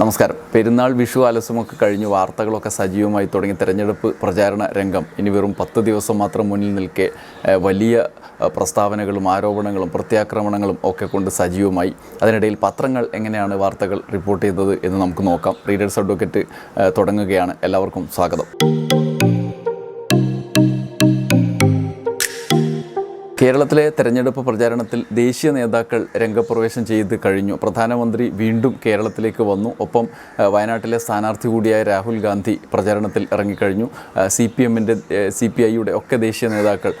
നമസ്കാരം. പെരുന്നാൾ വിഷു ആലസ്യമൊക്കെ കഴിഞ്ഞ് വാർത്തകളൊക്കെ സജീവമായി തുടങ്ങി. തെരഞ്ഞെടുപ്പ് പ്രചാരണ രംഗം ഇനി വെറും പത്ത് ദിവസം മാത്രം മുന്നിൽ നിൽക്കെ വലിയ പ്രസ്താവനകളും ആരോപണങ്ങളും പ്രത്യാക്രമണങ്ങളും ഒക്കെ കൊണ്ട് സജീവമായി. അതിനിടയിൽ പത്രങ്ങൾ എങ്ങനെയാണ് വാർത്തകൾ റിപ്പോർട്ട് ചെയ്തത് എന്ന് നമുക്ക് നോക്കാം. റീഡേഴ്സ് അഡ്വക്കേറ്റ് തുടങ്ങുകയാണ്. എല്ലാവർക്കും സ്വാഗതം. കേരളത്തിലെ തെരഞ്ഞെടുപ്പ് പ്രചാരണത്തിൽ ദേശീയ നേതാക്കൾ രംഗപ്രവേശം ചെയ്ത് കഴിഞ്ഞു. പ്രധാനമന്ത്രി വീണ്ടും കേരളത്തിലേക്ക് വന്നു. ഒപ്പം വയനാട്ടിലെ സ്ഥാനാർത്ഥി കൂടിയായ രാഹുൽ ഗാന്ധി പ്രചാരണത്തിൽ ഇറങ്ങിക്കഴിഞ്ഞു. സി പി എമ്മിന്റെ സി പി ഐയുടെ ഒക്കെ ദേശീയ നേതാക്കൾ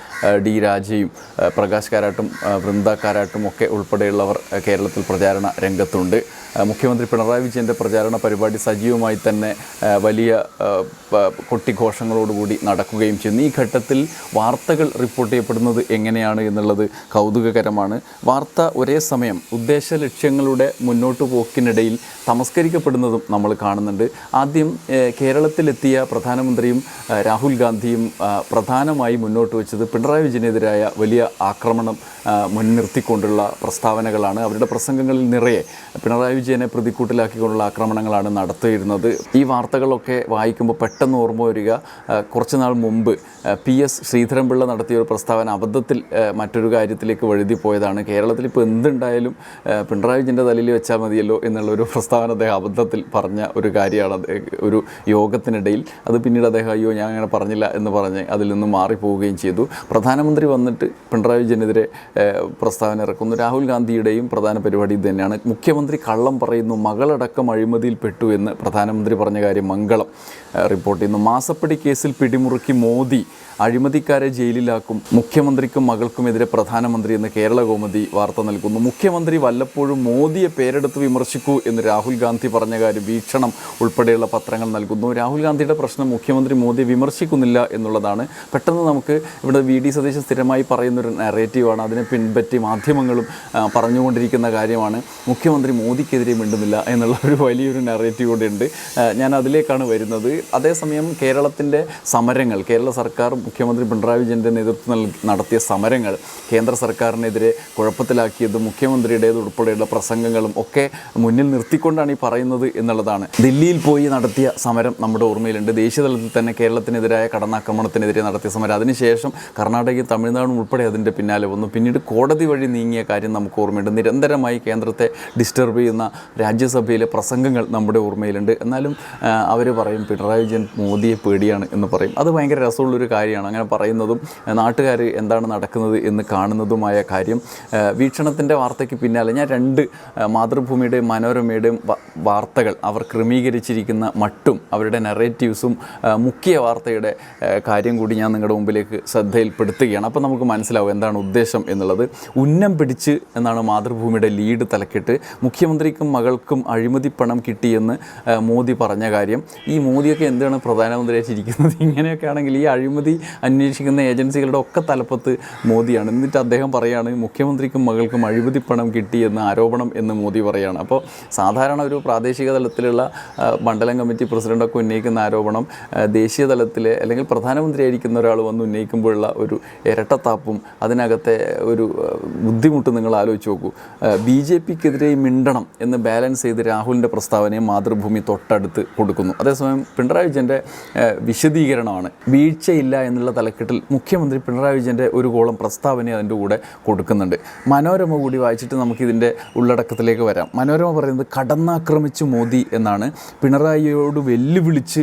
ഡി രാജയും പ്രകാശ് കാരാട്ടും വൃന്ദ കാരാട്ടും ഒക്കെ ഉൾപ്പെടെയുള്ളവർ കേരളത്തിൽ പ്രചാരണ രംഗത്തുണ്ട്. മുഖ്യമന്ത്രി പിണറായി വിജയന്റെ പ്രചാരണ പരിപാടി സജീവമായി തന്നെ വലിയ കൊട്ടിഘോഷങ്ങളോടുകൂടി നടക്കുകയും ചെയ്യുന്നു. ഈ ഘട്ടത്തിൽ വാർത്തകൾ റിപ്പോർട്ട് ചെയ്യപ്പെടുന്നത് എങ്ങനെയാണ്? എന്നുള്ളത് കൗതുകകരമാണ്. വാർത്ത ഒരേ സമയം ഉദ്ദേശ ലക്ഷ്യങ്ങളുടെ മുന്നോട്ട് പോക്കിനിടയിൽ തമസ്കരിക്കപ്പെടുന്നതും നമ്മൾ കാണുന്നുണ്ട്. ആദ്യം കേരളത്തിലെത്തിയ പ്രധാനമന്ത്രിയും രാഹുൽ ഗാന്ധിയും പ്രധാനമായി മുന്നോട്ട് വെച്ചത് പിണറായി വിജയനെതിരായ വലിയ ആക്രമണം മുൻനിർത്തിക്കൊണ്ടുള്ള പ്രസ്താവനകളാണ്. അവരുടെ പ്രസംഗങ്ങളിൽ നിറയെ പിണറായി വിജയനെ പ്രതിക്കൂട്ടിലാക്കിക്കൊണ്ടുള്ള ആക്രമണങ്ങളാണ് നടത്തിയിരുന്നത്. ഈ വാർത്തകളൊക്കെ വായിക്കുമ്പോൾ പെട്ടെന്ന് ഓർമ്മ വരിക. കുറച്ചുനാൾ മുമ്പ് പി എസ് ശ്രീധരൻപിള്ള നടത്തിയ ഒരു പ്രസ്താവന അബദ്ധത്തിൽ മറ്റൊരു കാര്യത്തിലേക്ക് വഴുതി പോയതാണ്. കേരളത്തിൽ ഇപ്പോൾ എന്തുണ്ടായാലും പിണറായി വിജയന്റെ തലയിൽ വെച്ചാൽ മതിയല്ലോ എന്നുള്ളൊരു പ്രസ്താവന അദ്ദേഹം അബദ്ധത്തിൽ പറഞ്ഞ ഒരു കാര്യമാണ് ഒരു യോഗത്തിനിടയിൽ. അത് പിന്നീട് അദ്ദേഹം അയ്യോ ഞാൻ അങ്ങനെ പറഞ്ഞില്ല എന്ന് പറഞ്ഞ് അതിൽ നിന്ന് മാറിപ്പോവുകയും ചെയ്തു. പ്രധാനമന്ത്രി വന്നിട്ട് പിണറായി വിജയനെതിരെ പ്രസ്താവന ഇറക്കുന്നു. രാഹുൽ ഗാന്ധിയുടെയും പ്രധാന പരിപാടി തന്നെയാണ്. മുഖ്യമന്ത്രി കള്ളം പറയുന്നു മകളടക്കം അഴിമതിയിൽപ്പെട്ടു എന്ന് പ്രധാനമന്ത്രി പറഞ്ഞ കാര്യം മംഗളം റിപ്പോർട്ട് ചെയ്യുന്നു. മാസപ്പടി കേസിൽ പിടിമുറുക്കി മോദി അഴിമതിക്കാരെ ജയിലിലാക്കും മുഖ്യമന്ത്രിക്കും മകൾക്കുമെതിരെ പ്രധാനമന്ത്രി എന്ന് കേരള കോമതി വാർത്ത നൽകുന്നു. മുഖ്യമന്ത്രി വല്ലപ്പോഴും മോദിയെ പേരെടുത്ത് വിമർശിക്കൂ എന്ന് രാഹുൽ ഗാന്ധി പറഞ്ഞ കാര്യം വീക്ഷണം ഉൾപ്പെടെയുള്ള പത്രങ്ങൾ നൽകുന്നു. രാഹുൽ ഗാന്ധിയുടെ പ്രശ്നം മുഖ്യമന്ത്രി മോദിയെ വിമർശിക്കുന്നില്ല എന്നുള്ളതാണ്. പെട്ടെന്ന് നമുക്ക് ഇവിടെ വി ഡി സതീശൻ സ്ഥിരമായി പറയുന്നൊരു നെറേറ്റീവാണ് അതിനെ പിൻപറ്റി മാധ്യമങ്ങളും പറഞ്ഞുകൊണ്ടിരിക്കുന്ന കാര്യമാണ്. മുഖ്യമന്ത്രി മോദിക്കെതിരെ മിണ്ടുന്നില്ല എന്നുള്ള ഒരു വലിയൊരു നെറേറ്റീവ് കൂടെ ഉണ്ട്. ഞാൻ അതിലേക്കാണ് വരുന്നത്. അതേസമയം കേരളത്തിന്റെ സമരങ്ങൾ കേരള സർക്കാർ മുഖ്യമന്ത്രി പിണറായി വിജയന്റെ നേതൃത്വം നടത്തിയ സമരങ്ങൾ കേന്ദ്ര സർക്കാരിനെതിരെ കുഴപ്പത്തിലാക്കിയതും മുഖ്യമന്ത്രിയുടേത് ഉൾപ്പെടെയുള്ള പ്രസംഗങ്ങളും ഒക്കെ മുന്നിൽ നിർത്തിക്കൊണ്ടാണ് ഈ പറയുന്നത് എന്നുള്ളതാണ്. ദില്ലിയിൽ പോയി നടത്തിയ സമരം നമ്മുടെ ഓർമ്മയിലുണ്ട്. ദേശീയതലത്തിൽ തന്നെ കേരളത്തിനെതിരായ കടന്നാക്രമണത്തിനെതിരെ നടത്തിയ സമരം. അതിനുശേഷം കർണാടകയും തമിഴ്നാടും ഉൾപ്പെടെ അതിന്റെ പിന്നാലെ വന്നു. പിന്നീട് കോടതി വഴി നീങ്ങിയ കാര്യം നമുക്ക് ഓർമ്മയുണ്ട്. നിരന്തരമായി കേന്ദ്രത്തെ ഡിസ്റ്റർബ് ചെയ്യുന്ന രാജ്യസഭയിലെ പ്രസംഗങ്ങൾ നമ്മുടെ ഓർമ്മയിലുണ്ട്. എന്നാലും അവർ പറയും പിണറായി വിജയൻ മോദിയെ പേടിയാണ് എന്ന് പറയും. അത് ഭയങ്കര രസമുള്ളൊരു കാര്യമാണ്. അങ്ങനെ പറയുന്നതും നാട്ടുകാർ എന്താണ് നടക്കുന്നത് എന്ന് കാണുന്നതുമായ കാര്യം വീക്ഷണത്തിന്റെ വാർത്തയ്ക്ക് പിന്നാലെ ഞാൻ രണ്ട് മാതൃഭൂമിയുടെയും മനോരമയുടെയും വാർത്തകൾ അവർ ക്രമീകരിച്ചിരിക്കുന്ന മട്ടും അവരുടെ നെറേറ്റീവ്സും മുഖ്യ വാർത്തയുടെ കാര്യം കൂടി ഞാൻ നിങ്ങളുടെ മുമ്പിലേക്ക് ശ്രദ്ധയിൽപ്പെടുത്തുകയാണ്. അപ്പോൾ നമുക്ക് മനസ്സിലാവും എന്താണ് ഉദ്ദേശം എന്നുള്ളത്. ഉന്നം പിടിച്ച് എന്നാണ് മാതൃഭൂമിയുടെ ലീഡ് തലക്കെട്ട്. മുഖ്യമന്ത്രിക്കും മകൾക്കും അഴിമതി പണം കിട്ടിയെന്ന് മോദി പറഞ്ഞ കാര്യം. ഈ മോദിയൊക്കെ എന്താണ് പ്രധാനമന്ത്രിയായിട്ടിരിക്കുന്നത്? ഇങ്ങനെയൊക്കെ ആണെങ്കിൽ ഈ അഴിമതി അന്വേഷിക്കുന്ന ഏജൻസികളുടെ ഒക്കെ തലപ്പത്ത് മോദിയാണ്. എന്നിട്ട് അദ്ദേഹം പറയുകയാണ് മുഖ്യമന്ത്രിക്കും മകൾക്കും അഴിമതി പണം കിട്ടി എന്ന ആരോപണം എന്ന് മോദി പറയുകയാണ് അപ്പോൾ സാധാരണ ഒരു പ്രാദേശിക തലത്തിലുള്ള മണ്ഡലം കമ്മിറ്റി പ്രസിഡന്റൊക്കെ ഉന്നയിക്കുന്ന ആരോപണം ദേശീയ തലത്തിലെ അല്ലെങ്കിൽ പ്രധാനമന്ത്രി ആയിരിക്കുന്ന ഒരാൾ വന്ന് ഉന്നയിക്കുമ്പോഴുള്ള ഒരു ഇരട്ടത്താപ്പും അതിനകത്തെ ഒരു ബുദ്ധിമുട്ട് നിങ്ങൾ ആലോചിച്ച് നോക്കൂ. ബി ജെ പിക്കെതിരെ മിണ്ടണം എന്ന് ബാലൻസ് ചെയ്ത് രാഹുലിന്റെ പ്രസ്താവനയെ മാതൃഭൂമി തൊട്ടടുത്ത് കൊടുക്കുന്നു. അതേസമയം പിണറായി വിജയന്റെ വിശദീകരണമാണ് വീഴ്ചയില്ല എന്നുള്ള തലക്കെട്ടിൽ മുഖ്യമന്ത്രി പിണറായി വിജയന്റെ ഒരു കോളം പ്രസ്താവന അതിന്റെ കൂടെ കൊടുക്കുന്നുണ്ട്. മനോരമ കൂടി വായിച്ചിട്ട് നമുക്കിതിന്റെ ഉള്ളടക്കത്തിലേക്ക് വരാം. മനോരമ പറയുന്നത് കടന്നാക്രമിച്ചു മോദി എന്നാണ്. പിണറായിയോട് വെല്ലുവിളിച്ച്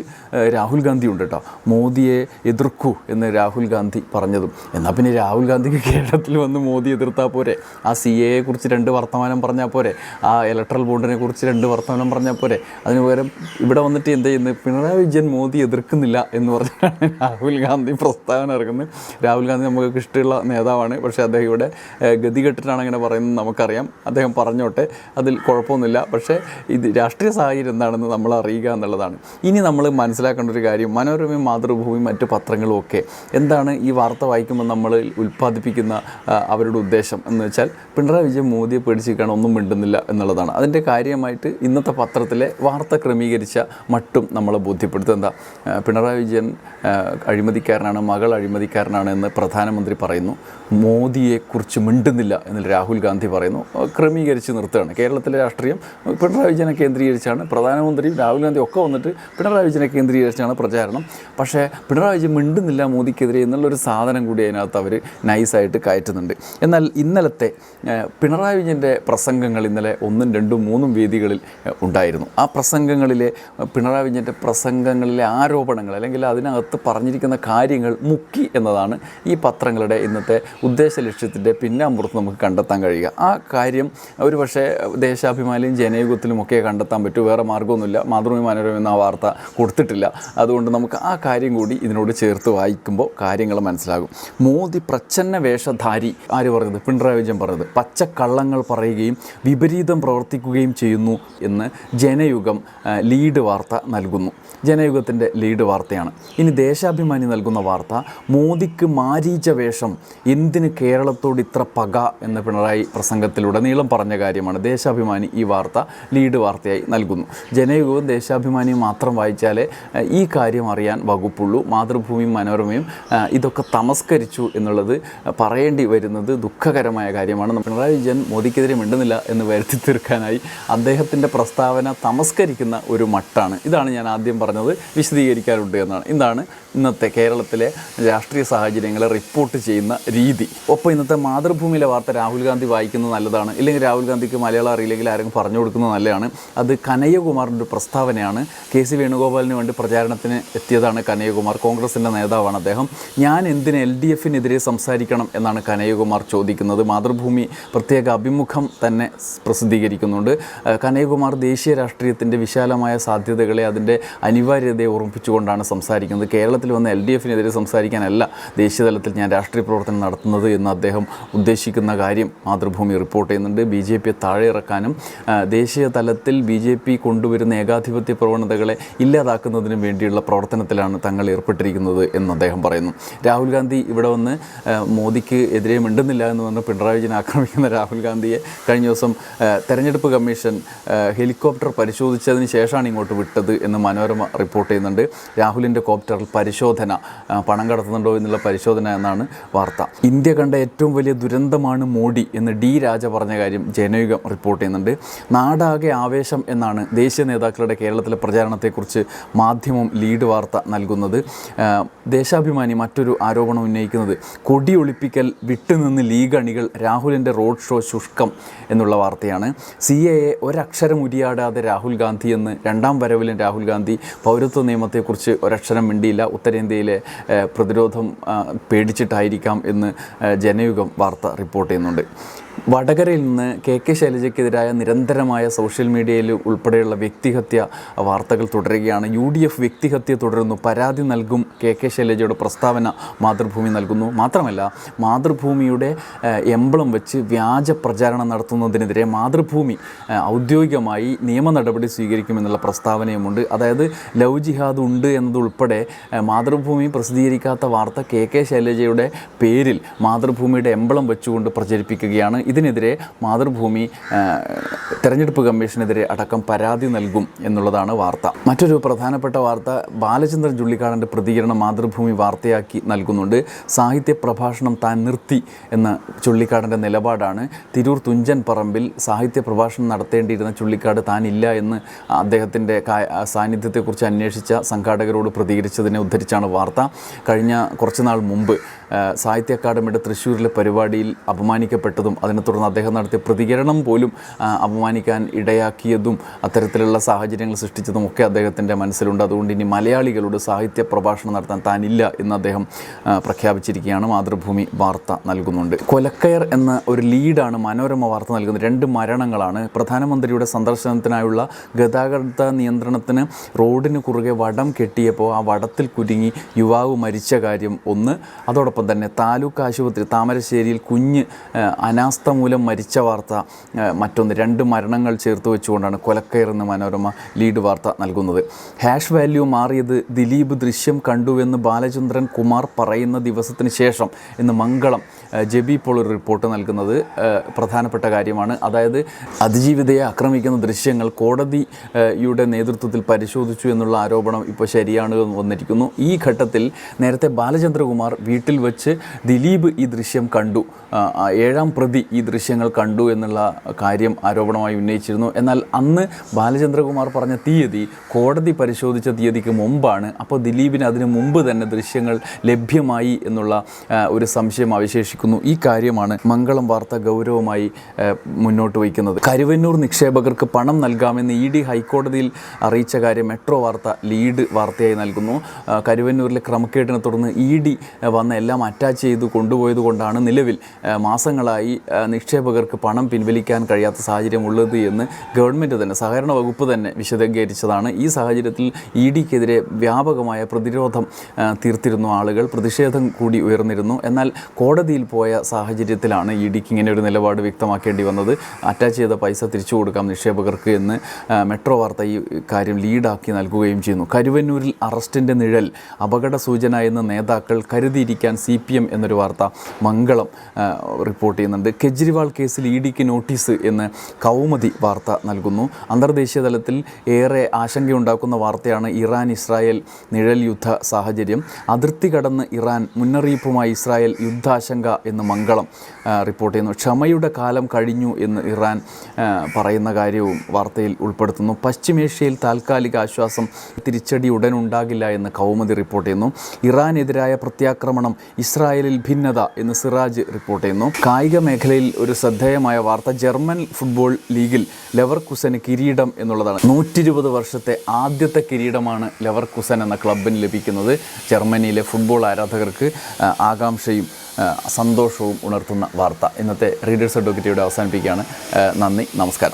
രാഹുൽ ഗാന്ധി ഉണ്ട് കേട്ടോ മോദിയെ എതിർക്കൂ എന്ന് രാഹുൽ ഗാന്ധി പറഞ്ഞതും. എന്നാൽ പിന്നെ രാഹുൽ ഗാന്ധിക്ക് കേരളത്തിൽ വന്ന് മോദി എതിർത്താൽ പോരെ? ആ സി എയെ കുറിച്ച് രണ്ട് വർത്തമാനം പറഞ്ഞാൽ പോരെ? ആ ഇലക്ട്രൽ ബോണ്ടിനെ കുറിച്ച് രണ്ട് വർത്തമാനം പറഞ്ഞാൽ പോരെ? അതിന് പകരം ഇവിടെ വന്നിട്ട് എന്ത് ചെയ്യുന്നത് പിണറായി വിജയൻ മോദി എതിർക്കുന്നില്ല എന്ന് പറഞ്ഞാണ് രാഹുൽ ഗാന്ധി പ്രസ്താവന ഇറക്കുന്നത് രാഹുൽ ഗാന്ധി നമുക്ക് ഇഷ്ടമുള്ള നേതാവാണ്. പക്ഷേ അദ്ദേഹം ഇവിടെ ഗതികെട്ടിട്ടാണ് അങ്ങനെ പറയുന്നത് നമുക്കറിയാം. അദ്ദേഹം പറഞ്ഞോട്ടെ അതിൽ കുഴപ്പമൊന്നുമില്ല. പക്ഷേ ഇത് രാഷ്ട്രീയ സാഹചര്യം എന്താണെന്ന് നമ്മൾ അറിയുക എന്നുള്ളതാണ്. ഇനി നമ്മൾ മനസ്സിലാക്കേണ്ട ഒരു കാര്യം മനോരമയും മാതൃഭൂമിയും മറ്റു പത്രങ്ങളും ഒക്കെ എന്താണ് ഈ വാർത്ത വായിക്കുമ്പോൾ നമ്മൾ ഉൽപ്പാദിപ്പിക്കുന്ന അവരുടെ ഉദ്ദേശം എന്ന് വെച്ചാൽ പിണറായി വിജയൻ മോദിയെ പേടിച്ചിരിക്കുകയാണ് ഒന്നും മിണ്ടുന്നില്ല എന്നുള്ളതാണ്. അതിന്റെ കാര്യമായിട്ട് ഇന്നത്തെ പത്രത്തിലെ വാർത്ത ക്രമീകരിച്ച മട്ടും നമ്മളെ ബോധ്യപ്പെടുത്തുക എന്താ? പിണറായി വിജയൻ അഴിമതിക്കാരനാണ് മകൾ അഴിമതിക്കാരനാണ് എന്ന് പ്രധാനമന്ത്രി പറയുന്നു. മോദിയെക്കുറിച്ച് മിണ്ടുന്നില്ല എന്ന് രാഹുൽ ഗാന്ധി പറയുന്നു. ക്രമീകരിച്ച് നിർത്തുകയാണ്. കേരളത്തിലെ രാഷ്ട്രീയം പിണറായി വിജയനെ കേന്ദ്രീകരിച്ചാണ്. പ്രധാനമന്ത്രിയും രാഹുൽ ഗാന്ധി ഒക്കെ വന്നിട്ട് പിണറായി വിജയനെ കേന്ദ്രീകരിച്ചാണ് പ്രചാരണം. പക്ഷേ പിണറായി വിജയൻ മിണ്ടുന്നില്ല മോദിക്കെതിരെ എന്നുള്ളൊരു സാധനം കൂടി അതിനകത്ത് അവർ നൈസായിട്ട് കയറ്റുന്നുണ്ട്. എന്നാൽ ഇന്നലത്തെ പിണറായി വിജയന്റെ പ്രസംഗങ്ങൾ ഇന്നലെ ഒന്നും രണ്ടും മൂന്നും വേദികളിൽ ഉണ്ടായിരുന്നു. ആ പ്രസംഗങ്ങളിലെ പിണറായി വിജയന്റെ പ്രസംഗങ്ങളിലെ ആരോപണങ്ങൾ അല്ലെങ്കിൽ അതിനകത്ത് പറഞ്ഞിരിക്കുന്ന കാര്യങ്ങൾ മുക്കി എന്നതാണ് ഈ പത്രങ്ങളുടെ ഇന്നത്തെ ഉദ്ദേശ ലക്ഷ്യത്തിന്റെ പിന്നാമ്പുറത്ത് നമുക്ക് കണ്ടെത്താൻ കഴിയുക. ആ കാര്യം ഒരു പക്ഷേ ദേശാഭിമാനിയും ജനയുഗത്തിലും ഒക്കെ കണ്ടെത്താൻ പറ്റൂ. വേറെ മാർഗമൊന്നുമില്ല. മാതൃഭൂമി മനോരമ എന്ന വാർത്ത കൊടുത്തിട്ടില്ല. അതുകൊണ്ട് നമുക്ക് ആ കാര്യം കൂടി ഇതിനോട് ചേർത്ത് വായിക്കുമ്പോൾ കാര്യങ്ങൾ മനസ്സിലാകും. മോദി പ്രച്ഛന്ന വേഷധാരി ആര് പറഞ്ഞത് പിണറായി വിജയൻ പറഞ്ഞത് പച്ചക്കള്ളങ്ങൾ പറയുകയും വിപരീതം പ്രവർത്തിക്കുകയും ചെയ്യുന്നു എന്ന് ജനയുഗം ലീഡ് വാർത്ത നൽകുന്നു. ജനയുഗത്തിന്റെ ലീഡ് വാർത്തയാണ്. ഇനി ദേശാഭിമാനി നൽകുന്ന വാർത്ത മോദിക്ക് മാരീച വേഷം എന്തിന് കേരളത്തോട് ഇത്ര പക എന്ന പിണറായി പ്രസംഗത്തിലുടനീളം പറഞ്ഞ കാര്യമാണ്. ദേശാഭിമാനി ഈ വാർത്ത ലീഡ് വാർത്തയായി നൽകുന്നു. ജനയുഗവും ദേശാഭിമാനിയും മാത്രം വായിച്ചാലേ ഈ കാര്യം അറിയാൻ വകുപ്പുള്ളൂ. മാതൃഭൂമിയും മനോരമയും ഇതൊക്കെ തമസ്കരിച്ചു എന്നുള്ളത് പറയേണ്ടി വരുന്നത് ദുഃഖകരമായ കാര്യമാണ്. പിണറായി വിജയൻ മോദിക്കെതിരെ മിണ്ടുന്നില്ല എന്ന് വരുത്തി തീർക്കാനായി അദ്ദേഹത്തിന്റെ പ്രസ്താവന തമസ്കരിക്കുന്ന ഒരു മട്ടാണ്. ഇതാണ് ഞാൻ ആദ്യം പറഞ്ഞത്. വിശദീകരിക്കാറുണ്ട് എന്നാണ്. ഇതാണ് ഇന്നത്തെ കേരളത്തിലെ രാഷ്ട്രീയ സാഹചര്യങ്ങളെ റിപ്പോർട്ട് ചെയ്യുന്ന രീതി. ഒപ്പം ഇന്നത്തെ മാതൃഭൂമിയിലെ വാർത്ത രാഹുൽ ഗാന്ധി വായിക്കുന്നത് നല്ലതാണ്. ഇല്ലെങ്കിൽ രാഹുൽ ഗാന്ധിക്ക് മലയാളം അറിയില്ലെങ്കിൽ ആരെങ്കിലും പറഞ്ഞു കൊടുക്കുന്നത് നല്ലതാണ്. അത് കനയ്യകുമാറിന്റെ ഒരു പ്രസ്താവനയാണ്. കെ സി വേണുഗോപാലിന് വേണ്ടി പ്രചാരണത്തിന് എത്തിയതാണ് കനയ്യകുമാർ. കോൺഗ്രസിന്റെ നേതാവാണ് അദ്ദേഹം. ഞാൻ എന്തിന് എൽ ഡി എഫിനെതിരെ സംസാരിക്കണം എന്നാണ് കനയ്യകുമാർ ചോദിക്കുന്നത്. മാതൃഭൂമി പ്രത്യേക അഭിമുഖം തന്നെ പ്രസിദ്ധീകരിക്കുന്നുണ്ട്. കനയ്യകുമാർ ദേശീയ രാഷ്ട്രീയത്തിന്റെ വിശാലമായ സാധ്യതകളെ അതിന്റെ അനിവാര്യതയെ ഓർമ്മിപ്പിച്ചുകൊണ്ടാണ് സംസാരിക്കുന്നത്. കേരളത്തിൽ വന്ന് എൽ ഡി എഫിനെതിരെ സംസാരിക്കാനല്ല ദേശീയതലത്തിൽ ഞാൻ രാഷ്ട്രീയ പ്രവർത്തനം നടത്തുന്നത് എന്ന് അദ്ദേഹം ഉദ്ദേശിക്കുന്ന കാര്യം മാതൃഭൂമി റിപ്പോർട്ട് ചെയ്യുന്നുണ്ട്. ബി ജെ പിയെ താഴെ ഇറക്കാനും ദേശീയ തലത്തിൽ ബി ജെ പി കൊണ്ടുവരുന്ന ഏകാധിപത്യ പ്രവണതകളെ ഇല്ലാതാക്കുന്നതിനും വേണ്ടിയുള്ള പ്രവർത്തനത്തിലാണ് തങ്ങൾ ഏർപ്പെട്ടിരിക്കുന്നത് എന്ന് അദ്ദേഹം പറയുന്നു. രാഹുൽ ഗാന്ധി ഇവിടെ വന്ന് മോദിക്ക് എതിരെ മിണ്ടുന്നില്ല എന്ന് പറഞ്ഞ് പിണറായി വിജയൻ ആക്രമിക്കുന്ന രാഹുൽ ഗാന്ധിയെ കഴിഞ്ഞ ദിവസം തെരഞ്ഞെടുപ്പ് കമ്മീഷൻ ഹെലികോപ്റ്റർ പരിശോധിച്ചതിന് ശേഷമാണ് ഇങ്ങോട്ട് വിട്ടത് എന്ന് മനോരമ റിപ്പോർട്ട് ചെയ്യുന്നുണ്ട്. രാഹുലിന്റെ കോപ്റ്ററിൽ പരിശോധന പണം കടത്തുന്നുണ്ടോ എന്നുള്ള പരിശോധന എന്നാണ് വാർത്ത. ഇന്ത്യ കണ്ട ഏറ്റവും വലിയ ദുരന്തമാണ് മോഡി എന്ന് ഡി രാജ പറഞ്ഞ കാര്യം ജനയുഗം റിപ്പോർട്ട് ചെയ്യുന്നുണ്ട്. നാടാകെ ആവേശം എന്നാണ് ദേശീയ നേതാക്കളുടെ കേരളത്തിലെ പ്രചാരണത്തെക്കുറിച്ച് മാധ്യമം ലീഡ് വാർത്ത നൽകുന്നത്. ദേശാഭിമാനി മറ്റൊരു ആരോപണം ഉന്നയിക്കുന്നത് കൊടി ഒളിപ്പിക്കൽ വിട്ടുനിന്ന് ലീഗ് അണികൾ രാഹുലിന്റെ റോഡ് ഷോ ശുഷ്കം എന്നുള്ള വാർത്തയാണ്. സി എ എ ഒരക്ഷരം ഉരിയാടാതെ രാഹുൽ ഗാന്ധി എന്ന് രണ്ടാം വരവിലും രാഹുൽ ഗാന്ധി പൗരത്വ നിയമത്തെക്കുറിച്ച് ഒരക്ഷരം മിണ്ടിയില്ല. ഉത്തരേന്ത്യയിലെ പ്രതിരോധം പേടിച്ചിട്ടായിരിക്കാം എന്ന് ജനയുഗം വാർത്ത റിപ്പോർട്ട് ചെയ്യുന്നുണ്ട്. വടകരയിൽ നിന്ന് കെ കെ ശൈലജയ്ക്കെതിരായ നിരന്തരമായ സോഷ്യൽ മീഡിയയിൽ ഉൾപ്പെടെയുള്ള വ്യക്തിഹത്യ വാർത്തകൾ തുടരുകയാണ്. യു ഡി എഫ് വ്യക്തിഹത്യ തുടരുന്നു. പരാതി നൽകും കെ കെ ശൈലജയുടെ പ്രസ്താവന മാതൃഭൂമി നൽകുന്നു. മാത്രമല്ല മാതൃഭൂമിയുടെ എംബ്ലം വെച്ച് വ്യാജ പ്രചാരണം നടത്തുന്നതിനെതിരെ മാതൃഭൂമി ഔദ്യോഗികമായി നിയമ നടപടി സ്വീകരിക്കുമെന്നുള്ള പ്രസ്താവനയുമുണ്ട്. അതായത് ലവ് ജിഹാദ് ഉണ്ട് എന്നതുൾപ്പെടെ മാതൃഭൂമി പ്രസിദ്ധീകരിക്കാത്ത വാർത്ത കെ കെ ശൈലജയുടെ പേരിൽ മാതൃഭൂമിയുടെ എംബ്ലം വെച്ചുകൊണ്ട് പ്രചരിപ്പിക്കുകയാണ്. ഇതിനെതിരെ മാതൃഭൂമി തെരഞ്ഞെടുപ്പ് കമ്മീഷനെതിരെ അടക്കം പരാതി നൽകും എന്നുള്ളതാണ് വാർത്ത. മറ്റൊരു പ്രധാനപ്പെട്ട വാർത്ത ബാലചന്ദ്രൻ ചുള്ളിക്കാടന്റെ പ്രതികരണം മാതൃഭൂമി വാർത്തയാക്കി നൽകുന്നുണ്ട്. സാഹിത്യ പ്രഭാഷണം താൻ നിർത്തി എന്ന ചുള്ളിക്കാടന്റെ നിലപാടാണ്. തിരൂർ തുഞ്ചൻ പറമ്പിൽ സാഹിത്യ പ്രഭാഷണം നടത്തേണ്ടിയിരുന്ന ചുള്ളിക്കാട് താനില്ല എന്ന് അദ്ദേഹത്തിന്റെ സാന്നിധ്യത്തെക്കുറിച്ച് അന്വേഷിച്ച സംഘാടകരോട് പ്രതികരിച്ചതിനെ ഉദ്ധരിച്ചാണ് വാർത്ത. കഴിഞ്ഞ കുറച്ചുനാൾ മുമ്പ് സാഹിത്യ അക്കാദമിയുടെ തൃശ്ശൂരിലെ പരിപാടിയിൽ അപമാനിക്കപ്പെട്ടതും അതിനെ തുടർന്ന് അദ്ദേഹം നടത്തിയ പ്രതികരണം പോലും അപമാനിക്കാൻ ഇടയാക്കിയതും അത്തരത്തിലുള്ള സാഹചര്യങ്ങൾ സൃഷ്ടിച്ചതും ഒക്കെ അദ്ദേഹത്തിന്റെ മനസ്സിലുണ്ട്. അതുകൊണ്ട് ഇനി മലയാളികളോട് സാഹിത്യ പ്രഭാഷണം നടത്താൻ താനില്ല എന്ന് അദ്ദേഹം പ്രഖ്യാപിച്ചിരിക്കുകയാണ്. മാതൃഭൂമി വാർത്ത നൽകുന്നുണ്ട്. കൊലക്കയർ എന്ന ഒരു ലീഡാണ് മനോരമ വാർത്ത നൽകുന്നത്. രണ്ട് മരണങ്ങളാണ്. പ്രധാനമന്ത്രിയുടെ സന്ദർശനത്തിനായുള്ള ഗതാഗത നിയന്ത്രണത്തിന് റോഡിന് കുറുകെ വടം കെട്ടിയപ്പോൾ ആ വടത്തിൽ കുരുങ്ങി യുവാവ് മരിച്ച കാര്യം ഒന്ന്. അതോടൊപ്പം തന്നെ താലൂക്ക് ആശുപത്രി താമരശ്ശേരിയിൽ കുഞ്ഞ് അനാസ്ഥ അനാസ്ഥ മൂലം മരിച്ച വാർത്ത മറ്റൊന്ന് രണ്ട് മരണങ്ങൾ ചേർത്ത് വെച്ചുകൊണ്ടാണ് കൊലക്കയർ എന്ന മനോരമ ലീഡ് വാർത്ത നൽകുന്നത്. ഹാഷ് വാല്യൂ മാറിയത് ദിലീപ് ദൃശ്യം കണ്ടുവെന്ന് ബാലചന്ദ്രൻ കുമാർ പറയുന്ന ദിവസത്തിന് ശേഷം ഇന്ന് മംഗളം ജെബി ഇപ്പോൾ ഒരു റിപ്പോർട്ട് നൽകുന്നത് പ്രധാനപ്പെട്ട കാര്യമാണ്. അതായത് അതിജീവിതയെ ആക്രമിക്കുന്ന ദൃശ്യങ്ങൾ കോടതിയുടെ നേതൃത്വത്തിൽ പരിശോധിച്ചു എന്നുള്ള ആരോപണം ഇപ്പോൾ ശരിയാണ് വന്നിരിക്കുന്നു. ഈ ഘട്ടത്തിൽ നേരത്തെ ബാലചന്ദ്രകുമാർ വീട്ടിൽ വെച്ച് ദിലീപ് ഈ ദൃശ്യം കണ്ടു. ഏഴാം പ്രതി ഈ ദൃശ്യങ്ങൾ കണ്ടു എന്നുള്ള കാര്യം ആരോപണമായി ഉന്നയിച്ചിരുന്നു. എന്നാൽ അന്ന് ബാലചന്ദ്രകുമാർ പറഞ്ഞ തീയതി കോടതി പരിശോധിച്ച തീയതിക്ക് മുമ്പാണ്. അപ്പോൾ ദിലീപിന് അതിന് മുമ്പ് തന്നെ ദൃശ്യങ്ങൾ ലഭ്യമായി എന്നുള്ള ഒരു സംശയം അവശേഷിക്കുന്നു. ഈ കാര്യമാണ് മംഗളം വാർത്ത ഗൗരവമായി മുന്നോട്ട് വയ്ക്കുന്നത്. കരുവന്നൂർ നിക്ഷേപകർക്ക് പണം നൽകാമെന്ന് ഇ ഡി ഹൈക്കോടതിയിൽ അറിയിച്ച കാര്യം മെട്രോ വാർത്ത ലീഡ് വാർത്തയായി നൽകുന്നു. കരുവന്നൂരിലെ ക്രമക്കേടിനെ തുടർന്ന് ഇ ഡി വന്ന എല്ലാം അറ്റാച്ച് ചെയ്ത് കൊണ്ടുപോയത് കൊണ്ടാണ് നിലവിൽ മാസങ്ങളായി നിക്ഷേപകർക്ക് പണം പിൻവലിക്കാൻ കഴിയാത്ത സാഹചര്യം ഉള്ളത് എന്ന് ഗവൺമെന്റ് തന്നെ സഹകരണ വകുപ്പ് തന്നെ വിശദീകരിച്ചതാണ്. ഈ സാഹചര്യത്തിൽ ഇ ഡിക്കെതിരെ വ്യാപകമായ പ്രതിരോധം തീർത്തിരുന്നു ആളുകൾ. പ്രതിഷേധം കൂടി ഉയർന്നിരുന്നു. എന്നാൽ കോടതിയിൽ പോയ സാഹചര്യത്തിലാണ് ഇ ഡിക്ക് ഇങ്ങനെ ഒരു നിലപാട് വ്യക്തമാക്കേണ്ടി വന്നത്. അറ്റാച്ച് ചെയ്ത പൈസ തിരിച്ചു കൊടുക്കാം നിക്ഷേപകർക്ക് എന്ന് മെട്രോ വാർത്ത ഈ കാര്യം ലീഡാക്കി നൽകുകയും ചെയ്യുന്നു. കരുവന്നൂരിൽ അറസ്റ്റിന്റെ നിഴൽ അപകട സൂചന എന്ന് നേതാക്കൾ കരുതിയിരിക്കാൻ സി പി എം എന്നൊരു വാർത്ത മംഗളം റിപ്പോർട്ട് ചെയ്യുന്നുണ്ട്. കെജ്രിവാൾ കേസിൽ ഇ ഡിക്ക് നോട്ടീസ് എന്ന് കൗമുദി വാർത്ത നൽകുന്നു. അന്തർദേശീയ തലത്തിൽ ഏറെ ആശങ്കയുണ്ടാക്കുന്ന വാർത്തയാണ് ഇറാൻ ഇസ്രായേൽ നിഴൽ യുദ്ധ സാഹചര്യം. അതിർത്തി കടന്ന് ഇറാൻ മുന്നറിയിപ്പുമായി ഇസ്രായേൽ യുദ്ധാശങ്ക എന്ന് മംഗളം റിപ്പോർട്ട് ചെയ്യുന്നു. ക്ഷമയുടെ കാലം കഴിഞ്ഞു എന്ന് ഇറാൻ പറയുന്ന കാര്യവും വാർത്തയിൽ ഉൾപ്പെടുത്തുന്നു. പശ്ചിമേഷ്യയിൽ താൽക്കാലിക ആശ്വാസം തിരിച്ചടി ഉടൻ ഉണ്ടാകില്ല എന്ന് കൗമുദി റിപ്പോർട്ട് ചെയ്യുന്നു. ഇറാനെതിരായ പ്രത്യാക്രമണം ഇസ്രായേലിൽ ഭിന്നത എന്ന് സിറാജ് റിപ്പോർട്ട് ചെയ്യുന്നു. കായിക മേഖലയിൽ ഒരു ശ്രദ്ധേയമായ വാർത്ത. ജർമ്മൻ ഫുട്ബോൾ ലീഗിൽ ലെവർ കുസന് കിരീടം എന്നുള്ളതാണ്. നൂറ്റി ഇരുപത് വർഷത്തെ ആദ്യത്തെ കിരീടമാണ് ലെവർ കുസൻ എന്ന ക്ലബിന് ലഭിക്കുന്നത്. ജർമ്മനിയിലെ ഫുട്ബോൾ ആരാധകർക്ക് ആകാംക്ഷയും സന്തോഷവും ഉണർത്തുന്ന വാർത്ത. ഇന്നത്തെ റീഡേഴ്സ് അഡ്വക്കറ്റിയുടെ അവസാനിപ്പിക്കുകയാണ്. നന്ദി നമസ്കാരം.